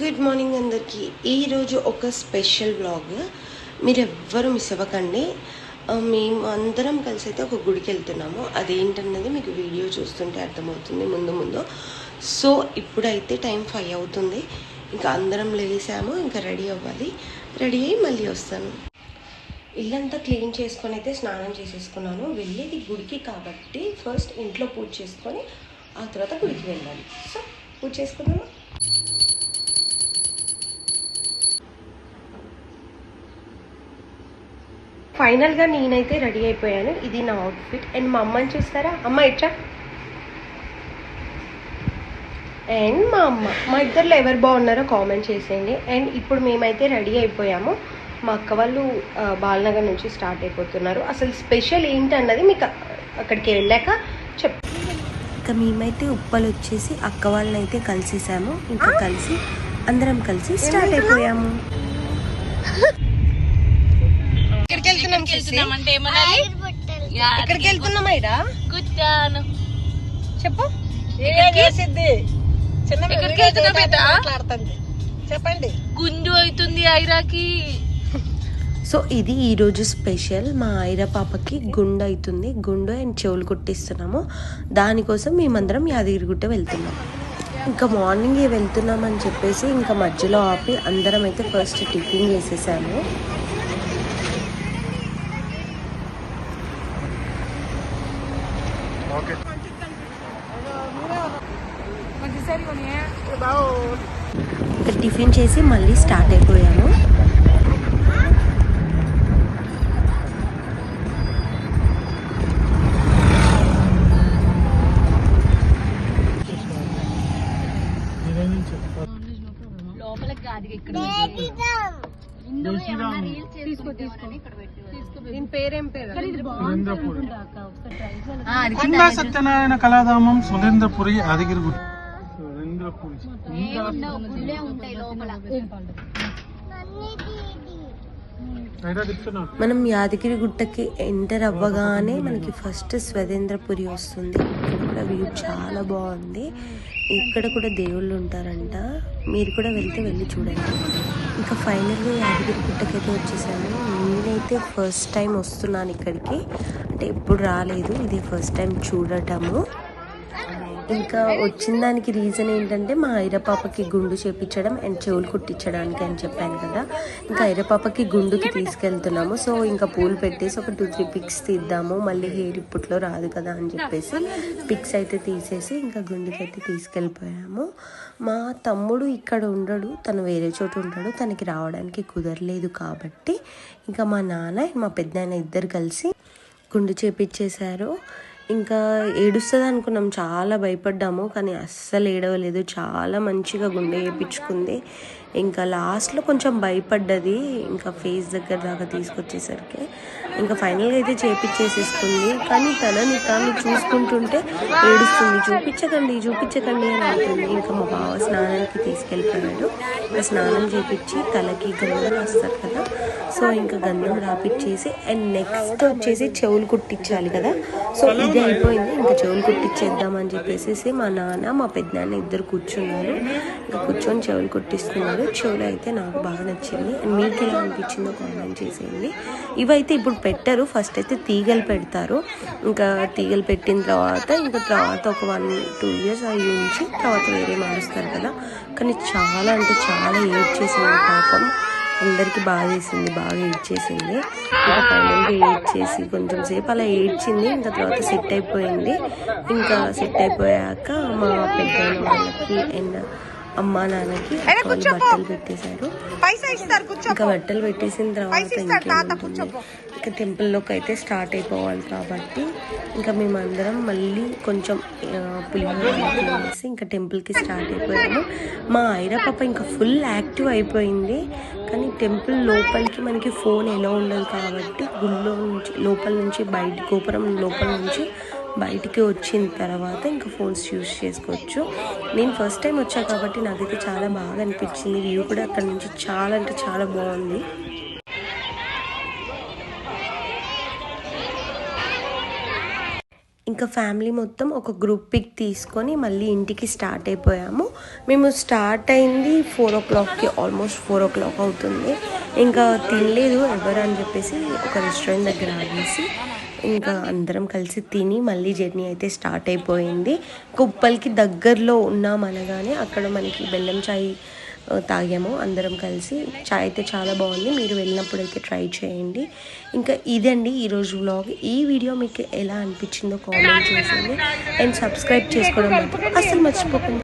Good morning అందరికీ. ఈరోజు ఒక స్పెషల్ బ్లాగ్ మీరు ఎవ్వరూ మిస్ అవ్వకండి మేము అందరం కలిసి అయితే ఒక గుడికి వెళ్తున్నాము. అదేంటన్నది మీకు వీడియో చూస్తుంటే అర్థమవుతుంది ముందు ముందు. సో ఇప్పుడైతే టైం ఫైవ్ అవుతుంది. ఇంకా అందరం లేసాము ఇంకా రెడీ అవ్వాలి. రెడీ అయ్యి మళ్ళీ వస్తాను. ఇల్లంతా క్లీన్ చేసుకొని అయితే స్నానం చేసేసుకున్నాను. వెళ్ళేది గుడికి కాబట్టి ఫస్ట్ ఇంట్లో పూజ చేసుకొని ఆ తర్వాత గుడికి వెళ్ళాలి. సో పూజ చేసుకున్నాము ఫైనల్గా నేనైతే రెడీ అయిపోయాను. ఇది నా అవుట్ఫిట్ అండ్ మా అమ్మని చూస్తారా? అమ్మ ఇట్రా అండ్ మా అమ్మ. మా ఇద్దరిలో ఎవరు బాగున్నారో కామెంట్ చేసేయండి. అండ్ ఇప్పుడు మేమైతే రెడీ అయిపోయాము. మా అక్క వాళ్ళు బాలనగర్ నుంచి స్టార్ట్ అయిపోతున్నారు. అసలు స్పెషల్ ఏంటి అన్నది మీకు అక్కడికి వెళ్ళాక చెప్ ఇంకా మేమైతే ఉప్పలు వచ్చేసి అక్క వాళ్ళని అయితే కలిసేసాము. ఇంకా కలిసి అందరం కలిసి స్టార్ట్ అయిపోయాము. ఎక్కడికి వెళ్తున్నాం వెళ్తున్నాం అంటే ఏమనాలి ఎక్కడికి వెళ్తున్నాం ఐరా కూర్చాను చెప్పు చేసిద్ది చిన్న ఎక్కడికి వెళ్తున్నా? మాట్లాడుతుంది. చెప్పండి. గుండు అవుతుంది ఐరాకి. సో ఇది ఈరోజు స్పెషల్. మా ఐర పాపకి గుండు అవుతుంది. గుండు అండ్ చెవులు కుట్టిస్తున్నాము. దానికోసం మేమందరం యాదగిరిగుట్ట వెళ్తున్నాం. ఇంకా మార్నింగే వెళ్తున్నామని చెప్పేసి ఇంకా మధ్యలో ఆపి అందరం అయితే ఫస్ట్ టిఫిన్ చేసేసాము ఇంకా టిఫిన్ చేసి మళ్ళీ స్టార్ట్ అయిపోయాము. లోపలికి కాదు ఇక్కడ చిన్న సత్యనారాయణ కళాధామం సురేంద్రపురి యాదగిరిగుట్ట మనం యాదగిరి గుట్టకి ఎంటర్ అవ్వగానే మనకి ఫస్ట్ స్వతంత్రపురి వస్తుంది. ఇక్కడ కూడా వ్యూ చాలా బాగుంది. ఇక్కడ కూడా దేవుళ్ళు ఉంటారంట. మీరు కూడా వెళ్తే వెళ్ళి చూడండి. ఇంకా ఫైనల్గా యాదగిరి గుట్టకైతే వచ్చేసాను నేనైతే ఫస్ట్ టైం వస్తున్నాను ఇక్కడికి. అంటే ఎప్పుడు రాలేదు. ఇది ఫస్ట్ టైం చూడటము. ఇంకా వచ్చిన దానికి రీజన్ ఏంటంటే మా ఐరపాపకి గుండు చేపించడం అండ్ చెవులు కుట్టించడానికి అని చెప్పాను కదా. ఇంకా ఐరపాపకి గుండుకి తీసుకెళ్తున్నాము. సో ఇంకా పూలు పెట్టేసి ఒక టూ త్రీ పిక్స్ తీద్దాము. మళ్ళీ హెయిర్ ఇప్పట్లో రాదు కదా అని చెప్పేసి పిక్స్ అయితే తీసేసి ఇంకా గుండుకి అయితే తీసుకెళ్ళిపోయాము. మా తమ్ముడు ఇక్కడ ఉండడు. తను వేరే చోట ఉంటాడు. తనకి రావడానికి కుదరలేదు కాబట్టి ఇంకా మా నాన్న మా పెద్ద ఇద్దరు కలిసి గుండు చేపించేశారు. ఇంకా ఏడుస్తుంది అనుకున్నాం చాలా భయపడ్డాము కానీ అస్సలు ఏడవలేదు. చాలా మంచిగా గుండె వేయించుకుంది ఇంకా లాస్ట్లో కొంచెం భయపడ్డది ఇంకా ఫేస్ దగ్గర దాకా తీసుకొచ్చేసరికి. ఇంకా ఫైనల్గా అయితే చేపించేసేసుకుంది కానీ తనని తాను చూసుకుంటుంటే ఏడుస్తుంది. చూపించకండి చూపించకండి అని అంటుంది. ఇంకా మా బావ స్నానానికి తీసుకెళ్ళిపోయాడు. ఇంకా స్నానం చేపించి తలకి గంధం రాస్తారు కదా. సో ఇంకా గంధం రాపిచ్చేసి అండ్ నెక్స్ట్ వచ్చేసి చెవులు కుట్టించాలి కదా. సో ఇది అయిపోయింది. ఇంకా చెవులు కుట్టించేద్దామని చెప్పేసి మా నాన్న మా పెద్దనాన్న ఇద్దరు కూర్చున్నారు. ఇంకా కూర్చొని చెవులు కుట్టిస్తున్నారు. చెవులు అయితే నాకు బాగా నచ్చింది. అండ్ మీకు ఎలా అనిపించిందో కామెంట్ చేసేయండి. ఇవైతే ఇప్పుడు పెట్టరు. ఫస్ట్ అయితే తీగలు పెడతారు. ఇంకా తీగలు పెట్టిన తర్వాత ఇంకా తర్వాత ఒక వన్ టూ ఇయర్స్ అవి ఉంచి తర్వాత వేరే మారుస్తారు కదా. కానీ చాలా అంటే చాలా ఏడ్ చేసింది పాపం. అందరికి బాగా చేసింది బాగా ఏడ్చేసింది ఇంకా ఫైనల్గా ఏడ్చేసి కొంచెం సేపు అలా ఏడ్చింది ఇంకా తర్వాత సెట్ అయిపోయింది. ఇంకా సెట్ అయిపోయాక మా పెద్ద వాళ్ళకి అండ్ అమ్మా నాన్నకి బట్టలు పెట్టేశారు. ఇంకా బట్టలు పెట్టేసిన తర్వాత ఇంకేముంటుంది? ఇంకా టెంపుల్లోకి అయితే స్టార్ట్ అయిపోవాలి కాబట్టి ఇంకా మేమందరం మళ్ళీ కొంచెం ఆ, ఇంకా టెంపుల్కి స్టార్ట్ అయిపోయాము. మా ఐరా పాప ఇంకా ఫుల్ యాక్టివ్ అయిపోయింది. కానీ టెంపుల్ లోపలికి మనకి ఫోన్ ఎలా ఉండదు కాబట్టి గుళ్ళో నుంచి లోపల నుంచి బయట గోపురం లోపల నుంచి బయటికి వచ్చిన తర్వాత ఇంకా ఫోన్స్ యూస్ చేసుకోవచ్చు. నేను ఫస్ట్ టైం వచ్చా కాబట్టి నాకైతే చాలా బాగా అనిపించింది. వ్యూ కూడా అక్కడ నుంచి చాలా అంటే చాలా బాగుంది. ఇంకా ఫ్యామిలీ మొత్తం ఒక గ్రూప్ పిక్ తీసుకొని మళ్ళీ ఇంటికి స్టార్ట్ అయిపోయాము. మేము స్టార్ట్ అయింది ఫోర్ ఓ క్లాక్కి ఆల్మోస్ట్ ఫోర్ ఓ క్లాక్ అవుతుంది. ఇంకా తినలేదు ఎవరు అని చెప్పేసి ఒక రెస్టారెంట్ దగ్గర ఆగేసి ఇంకా అందరం కలిసి తిని మళ్ళీ జర్నీ అయితే స్టార్ట్ అయిపోయింది. కుప్పల్కి దగ్గరలో ఉన్నాం అనగానే అక్కడ మనకి బెల్లం చాయ్ తాగాము. అందరం కలిసి. చాయ్ అయితే చాలా బాగుంది. మీరు వెళ్ళినప్పుడు అయితే ట్రై చేయండి. ఇంకా ఇదండి ఈరోజు వ్లాగ్ ఈ వీడియో మీకు ఎలా అనిపించిందో కామెంట్ చేసింది అండ్ సబ్స్క్రైబ్ చేసుకోవడం మాత్రం అస్సలు మర్చిపోకండి.